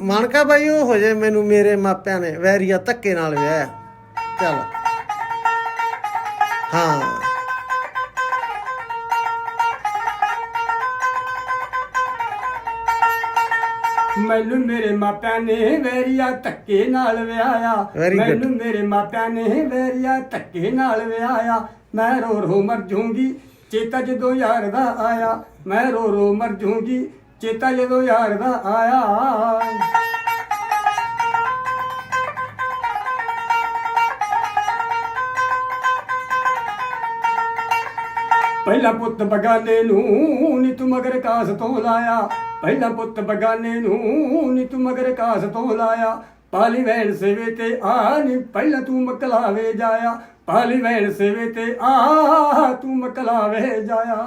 ਮਨਕਾ ਬਾਈ ਉਹ ਹੋ ਜੇ ਮੈਨੂੰ ਮੇਰੇ ਮਾਪਿਆਂ ਨੇ ਵੈਰੀਆ ਧੱਕੇ ਨਾਲ ਵਿਆਹਿਆ। ਚੱਲ। ਹਾਂ। ਮੈਨੂੰ ਮੇਰੇ ਮਾਪਿਆਂ ਨੇ ਵੈਰੀਆ ਧੱਕੇ ਨਾਲ ਵਿਆਹਿਆ। Very good. ਮੈਨੂੰ ਮੇਰੇ ਮਾਪਿਆਂ ਨੇ ਵੈਰੀਆ ਧੱਕੇ ਨਾਲ ਵਿਆਹਿਆ। ਮੈਂ ਰੋ ਰੋ ਮਰ ਜੂੰਗੀ ਚੇਤਾ ਜਦੋਂ ਯਾਰ ਦਾ ਆਇਆ। ਮੈਂ ਰੋ ਰੋ ਮਰ ਜੂੰਗੀ ਚੇਤਾ ਜਦੋਂ ਯਾਰ ਦਾ ਆਇਆ। ਪਹਿਲਾ ਪੁੱਤ ਬਗਾਨੇ ਨੂੰ ਨੀ ਤੂੰ ਮਗਰ ਕਾਸ ਤੋਂ ਲਾਇਆ। ਪਹਿਲਾ ਪੁੱਤ ਬਗਾਨੇ ਨੂੰ ਨੀ ਤੂੰ ਮਗਰ ਕਾਸ ਤੋਂ ਲਾਇਆ। ਪਾਲੀ ਵੈਣ ਸੇਵੇ ਤੇ ਆ ਨੀ, ਪਹਿਲਾ ਤੂੰ ਮਕਲਾਵੇ ਜਾਇਆ। ਪਾਲੀ ਵੈਣ ਸੇਵੇ ਤੇ ਆ ਤੂੰ ਮਕਲਾਵੇ ਜਾਇਆ।